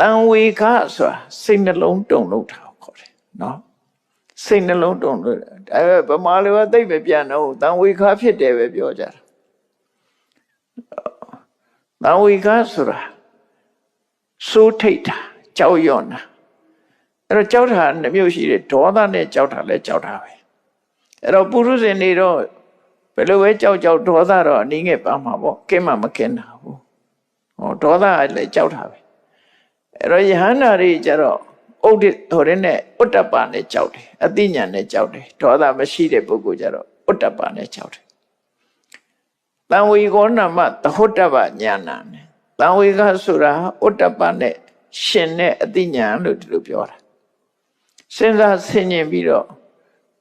တန်ဝေခဆိုတာစိတ်နှလုံးတုံလို့တာကိုခေါ်တယ်နော်စိတ်နှလုံးတုံလို့ဒါပေမဲ့ဗမာလိုကသိပ်ပဲပြန်တော့တန်ဝေခဖြစ်တယ်ပဲပြောကြတာတန်ဝေခဆိုတာစိုးထိတ်တာကြောက်ရွံ့တာအဲ့တော့ကြောက်တာနှစ်မျိုးရှိတယ်ဒေါသနဲ့ကြောက်တာလည်းကြောက်တာပဲအဲ့တော့ပုရုဇဉ်တွေတော့ဘယ်လိုပဲကြောက်ကြောက်ဒေါသတော့အနည်းငယ်ပါမှာပေါ့ကင်းမှမကင်းတာဘူးဟောဒေါသကလည်းကြောက်တာပဲ အဲ့တော့ယဟန္တာတွေကြတော့ဥဒိဟိုတဲ့နဲ့ဥတ္တပနဲ့ကြောက်တယ်အသိဉာဏ်နဲ့ကြောက်တယ်ဒေါသမရှိတဲ့ပုဂ္ဂိုလ်ကြတော့ဥတ္တပနဲ့ကြောက်တယ်တံဝေကောနာမသဟုတ်တပညာနာနဲ့တံဝေကဆိုတာဥတ္တပနဲ့ရှင်တဲ့အသိဉာဏ်လို့ဒီလိုပြောတာစဉ်းစားဆင်ခြင်ပြီးတော့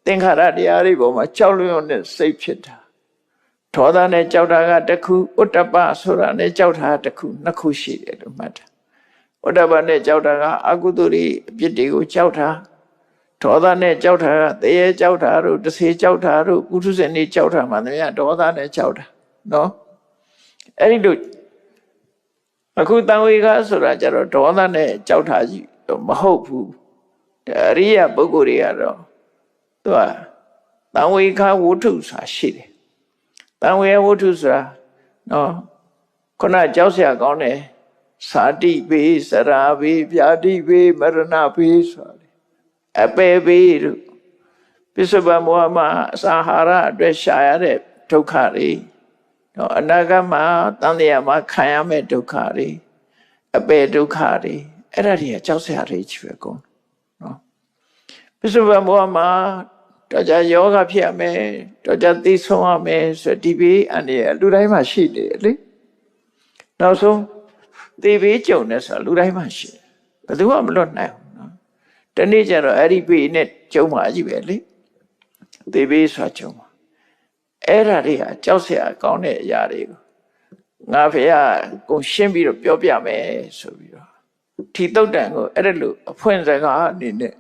သင်္ခါရတရားတွေပေါ်မှာကြောက်ရွံ့တဲ့စိတ်ဖြစ်တာဒေါသနဲ့ကြောက်တာကတစ်ခုဥတ္တပဆိုတာနဲ့ကြောက်တာကတစ်ခုနှစ်ခုရှိတယ်လို့မှတ်တာ ဥတ္တပနဲ့ကြောက်တာကအကုသိုလ်တွေအပြစ်တွေကိုကြောက်တာဒေါသနဲ့ကြောက်တာကတရေကြောက်တာတို့တဆေကြောက်တာတို့ပုထုဇဉ်တွေကြောက်တာမှန်တယ်ဒေါသနဲ့ကြောက်တာနော်အဲ့ဒီလိုအခုတန်ဝေကဆိုတာကျတော့ဒေါသနဲ့ကြောက်တာကြီးမဟုတ်ဘူးအရိယပုဂ္ဂိုလ်တွေကတော့သူကတန်ဝေခဝုထုဆိုတာရှိတယ်တန်ဝေဝုထုဆိုတာနော်ခုနကြောက်เสียကောင်းတယ် စာတိဘေးစရာဘေးပြာတိဘေးမရဏဘေးဆိုတယ်အပေဘေးတို့ပစ္စုပန်ဘဝမှာအစာဟာရအတွက်ရှာရတဲ့ဒုက္ခတွေနော်အနာဂတ်မှာတန်လျာမှာခံရမယ့်ဒုက္ခတွေအပေဒုက္ခတွေအဲ့ဒါတွေကကြောက်စရာတွေချွေကုန်နော်ပစ္စုပန်ဘဝမှာတော်ကြယောဂဖြစ်ရမယ်တော်ကြသိဆုံးရမယ်ဆိုဒီဘေးအန္တရာယ်လူတိုင်းမှာရှိတယ်လေနောက်ဆုံး သေဘေးကြုံနေဆိုတာလူတိုင်းမှာရှိဘယ်သူမှမလွတ်နိုင်ဘူးနော်တနေ့ကျတော့အဲ့ဒီဘေးနဲ့ကြုံမှာကြီးပဲလေသေဘေးဆိုတာကြုံမှာအဲ့ဒါတွေဟာကြောက်စရာကောင်းတဲ့အရာတွေကိုငါဖေကကိုရှင်းပြီးတော့ပြောပြမယ်ဆိုပြီးတော့ထီတုတ်တန်ကိုအဲ့ဒါလို့အဖွင့်စကားအနေနဲ့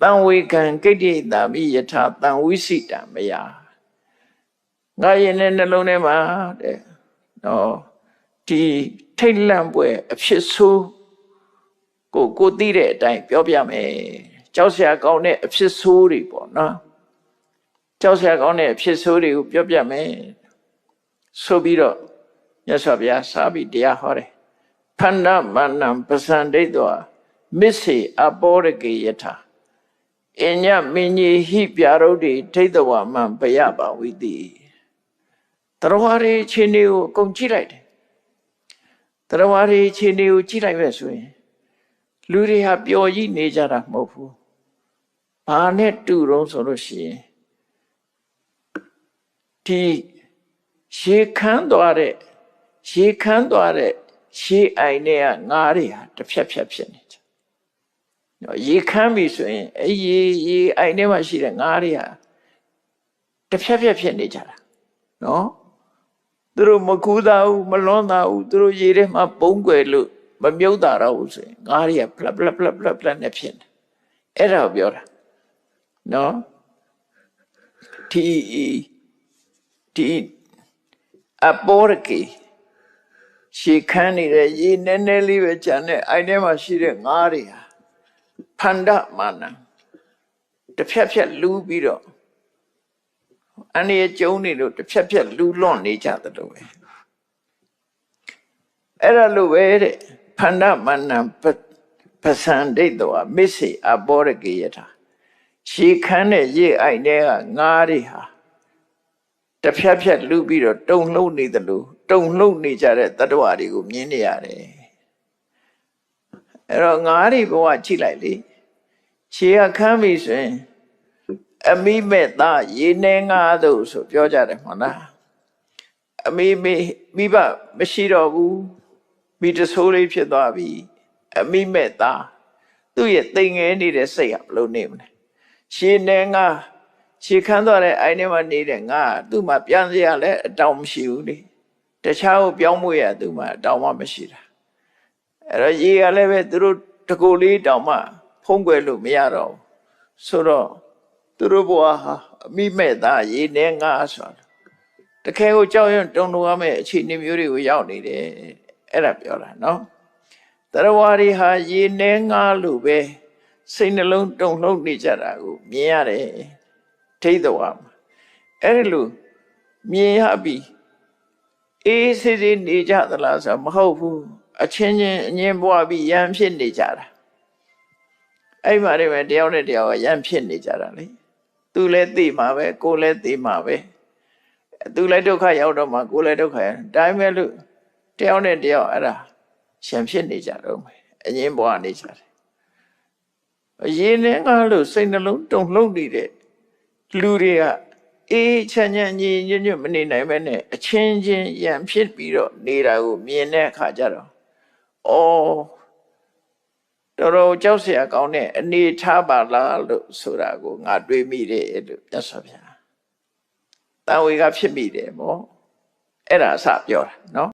တန်ဝေခံကိတ္တိတာမိယထာတန်ဝိစီတံမယငါရင်နဲ့နှလုံးထဲမှာတဲ့နော် ဒီထိတ်လန့်ပွဲအဖြစ်ဆိုးကိုကိုသိတဲ့အတိုင်းပြောပြမယ်ကြောက်စရာကောင်းတဲ့အဖြစ်ဆိုးတွေပေါ့နော်ကြောက်စရာကောင်းတဲ့အဖြစ်ဆိုးတွေကိုပြောပြမယ်ဆိုပြီးတော့မြတ်စွာဘုရားစာပြီးတရားဟောတယ်ဖန္နမန္နံပစံဒိဋ္ဌောမစ္စေအပောရကေယထာအညမင်းကြီးဟိပြရုဒ္ဓိဒိဋ္ဌဝမံဘယပါဝိတိတရဝရီချင်းတွေကိုအကုန်ကြည့်လိုက်တယ် တရဝရီချင်းတွေကိုကြည့်လိုက်ပဲဆိုရင်လူတွေဟာပျော်ကြီးနေကြတာမဟုတ်ဘူးဘာနဲ့တူတော့ဆိုလို့ရှိရင်ဒီရေခမ်းသွားတဲ့ရေခမ်းသွားတဲ့ရေအိုင်တွေကငါးတွေဟာတစ်ဖြက်ဖြက်ဖြစ်နေကြနော်ရေခမ်းပြီဆိုရင်အဲရေရေအိုင်ထဲမှာရှိတဲ့ငါးတွေဟာတစ်ဖြက်ဖြက်ဖြစ်နေကြတာနော် သူတို့မကူးတာဘူးမလွန်တာဘူးသူတို့ရေထဲမှာပုံွယ်လို့မမြုပ်တာတော့ဘူးဆိုရင်ငါးတွေကဖလက်ဖလက်ဖလက်ဖလက်ဖလက်နဲ့ဖြစ်နေအဲ့ဒါကိုပြောတာနော်ဒီဒီအပေါ်ကေရှေခန်းနေတဲ့ရေနည်းနည်းလေးပဲကြံတဲ့အိုင်ထဲမှာရှိတဲ့ငါးတွေဟာဖန္ဒမာနတစ်ဖြက်ဖြက်လူးပြီးတော့ အနည်းကျုံနေလို့တစ်ဖြက်ဖြက်လူးလွန်နေကြတယ်လို့ပဲအဲ့ဒါလိုပဲတဲ့ဖန္ဒမာနပစံဒိတ်တော်မစ္စေအဘောရကေယထာရှေခန်းတဲ့ရေအိုင်ထဲကငါးတွေဟာတစ်ဖြက်ဖြက်လူပြီးတော့တုံလှုပ်နေတယ်လို့တုံလှုပ်နေကြတဲ့တတ္တဝါတွေကိုမြင်နေရတယ်အဲ့တော့ငါးတွေဘဝကြည့်လိုက်လေခြေကခမ်းပြီဆိုရင် အမိမဲ့သားရေနေငါတို့ဆိုပြောကြတယ်မဟုတ်လားအမိမိမိဘမရှိတော့ဘူးမိတဆိုးလေးဖြစ်သွားပြီအမိမဲ့သားသူ့ရဲ့တိမ်ငယ်နေတဲ့စိတ်ကဘလို့နေမလဲရှင်းနေငါရှေခမ်းသွားတဲ့အိုင်ထဲမှာနေတဲ့ငါသူ့မှာပြန်စရာလည်းအတောင်မရှိဘူးလေတခြားကိုပြောင်းမွေရသူ့မှာအတောင်မှမရှိတာအဲ့တော့ရေကလည်းပဲသူတို့တကူလေးတောင်မှဖုံးကွယ်လို့မရတော့ဘူးဆိုတော့ သူတို့ဘဝဟာအမိမဲ့သားရေနေငါဆိုတာတခဲကိုကြောက်ရွံ့တုံလို့ရမယ့်အခြေအနေမျိုးတွေကိုရောက်နေတယ်အဲ့ဒါပြောတာနော်တရားဝါတွေဟာရေနှဲငါလို့ပဲစိတ်နှလုံးတုန်လှုပ်နေကြတာကိုမြင်ရတယ်ဒိဋ္ဌဝါမှာအဲ့ဒီလိုမြင်ရပြီအေးစစ်စစ်နေကြသလားဆိုတော့မဟုတ်ဘူးအချင်းချင်းအငင်းပွားပြီးရန်ဖြစ်နေကြတာအဲ့မှာတည်းပဲတယောက်နဲ့တယောက်ကရန်ဖြစ်နေကြတာလေ သူလည်းသိမှာပဲကိုယ်လည်းသိမှာပဲသူလည်းဒုက္ခရောက်တော့မှကိုယ်လည်းဒုက္ခရောက်ဒါပေမဲ့လို့တယောက်နဲ့တယောက်အဲ့ဒါရှံဖြစ်နေကြတော့မယ်အငင်းပွားနေကြတယ်အရင်နဲ့ငါလို့စိတ်နှလုံးတုန်လှုပ်နေတဲ့လူတွေကအေးချမ်းချမ်းညီညွတ်ညွတ်မနေနိုင်ပဲနဲ့အချင်းချင်းရန်ဖြစ်ပြီးတော့နေတာကိုမြင်တဲ့အခါကျတော့ဩ တော်တော်ကြောက်စရာကောင်းတဲ့အနေထားပါလားလို့ဆိုတာကိုငါတွေးမိတယ်လို့မြတ်စွာဘုရားတန်ဝေကဖြစ်မိတယ်ပေါ့အဲ့ဒါအစပြောတာနော်